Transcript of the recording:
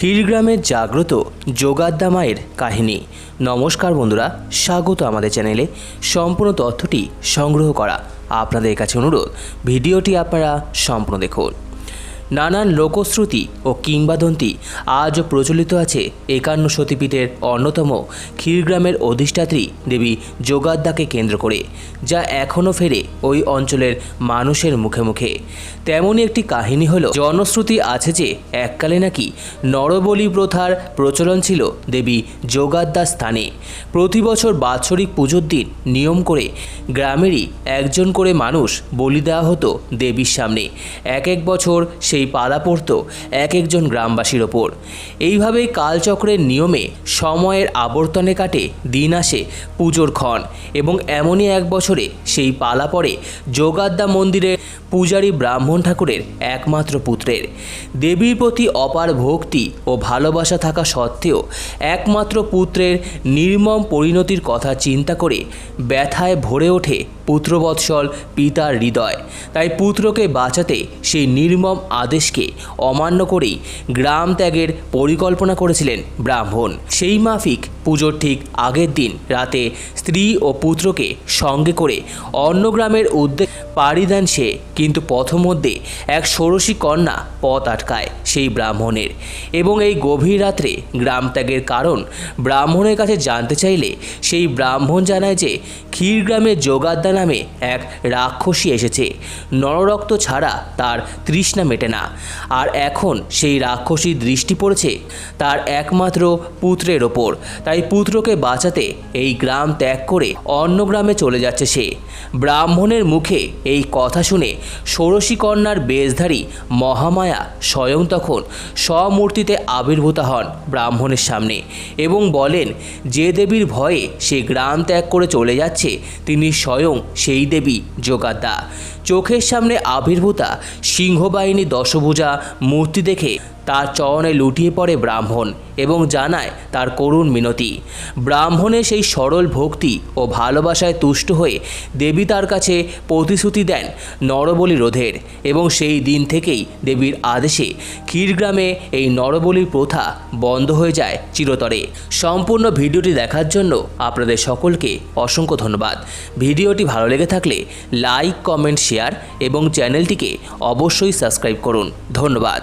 ক্ষীরগ্রামের জাগ্রত যোগাদ্দা মায়ের কাহিনী। নমস্কার বন্ধুরা, স্বাগত আমাদের চ্যানেলে। সম্পূর্ণ তথ্যটি সংগ্রহ করা আপনাদের কাছে অনুরোধ। ভিডিওটি আপনারা সম্পূর্ণ দেখুন। নানান লোকশ্রুতি ও কিংবদন্তি আজও প্রচলিত আছে একান্ন সতীপীঠের অন্যতম ক্ষীরগ্রামের অধিষ্ঠাত্রী দেবী যোগাদ্দাকে কেন্দ্র করে, যা এখনও ফেরে ওই অঞ্চলের মানুষের মুখে মুখে। তেমনই একটি কাহিনী হলো, জনশ্রুতি আছে যে এককালে নাকি নরবলি প্রথার প্রচলন ছিল দেবী যোগাদ্দা স্থানে। প্রতি বছর বাৎসরিক পুজোর দিন নিয়ম করে গ্রামেরই একজন করে মানুষ বলি দেওয়া হতো দেবীর সামনে। এক এক বছর সেই পালা পড়ত এক একজন গ্রামবাসীর ওপর। এইভাবেই কালচক্রের নিয়মে সময়ের আবর্তনে কাটে, দিন আসে, পুজোর ক্ষণ। এবং এমনই এক বছরে সেই পালা পড়ে যোগাদ্দা মন্দিরে পূজারী ব্রাহ্মণ ঠাকুরের একমাত্র পুত্রের। দেবীর প্রতি অপার ভক্তি ও ভালোবাসা থাকা সত্ত্বেও একমাত্র পুত্রের নির্মম পরিণতির কথা চিন্তা করে ব্যথায় ভরে ওঠে পুত্রবৎসল পিতার হৃদয়। তাই পুত্রকে বাঁচাতে সেই নির্মম আদেশকে অমান্য করেই গ্রাম ত্যাগের পরিকল্পনা করেছিলেন ব্রাহ্মণ। সেই মাফিক পুজোর ঠিক আগের দিন রাতে স্ত্রী ও পুত্রকে সঙ্গে করে অন্য গ্রামের উদ্যোগ পাড়ি দেন সে, কিন্তু পথমধ্যে এক ষোড়শী কন্যা পথ আটকায় সেই ব্রাহ্মণের। এবং এই গভীর রাত্রে গ্রাম ত্যাগের কারণ ব্রাহ্মণের কাছে জানতে চাইলে সেই ব্রাহ্মণ জানায় যে ক্ষীরগ্রামে যোগাদ্দা নামে এক রাক্ষসী এসেছে। নররক্ত ছাড়া তার তৃষ্ণা মেটে না। আর এখন সেই রাক্ষসীর দৃষ্টি পড়েছে তার একমাত্র পুত্রের ওপর। তাই পুত্রকে বাঁচাতে এই গ্রাম ত্যাগ করে অন্য গ্রামে চলে যাচ্ছে সে। ব্রাহ্মণের মুখে এই কথা শুনে ষোড়শী কন্যার বেশধারী মহামায়া স্বয়ং তখন স্বমূর্তিতে আবির্ভূতা হন ব্রাহ্মণের সামনে এবং বলেন, যে দেবীর ভয়ে সে গ্রাম ত্যাগ করে চলে যাচ্ছে, তিনি স্বয়ং সেই দেবী যোগাদা চোখের সামনে আবির্ভূতা, সিংহবাহিনী দশভুজা মূর্তি দেখে তার চরণে লুটিয়ে পড়ে ব্রাহ্মণ এবং জানায় তার করুণ মিনতি। ব্রাহ্মণের সেই সরল ভক্তি ও ভালোবাসায় তুষ্ট হয়ে দেবী তার কাছে প্রতিশ্রুতি দেন নরবলি রোধের এবং সেই দিন থেকেই দেবীর আদেশে ক্ষীরগ্রামে এই নরবলির প্রথা বন্ধ হয়ে যায় চিরতরে। সম্পূর্ণ ভিডিওটি দেখার জন্য আপনাদের সকলকে অসংখ্য ধন্যবাদ। ভিডিওটি ভালো লেগে থাকলে লাইক, কমেন্ট, শেয়ার এবং চ্যানেলটিকে অবশ্যই সাবস্ক্রাইব করুন। ধন্যবাদ।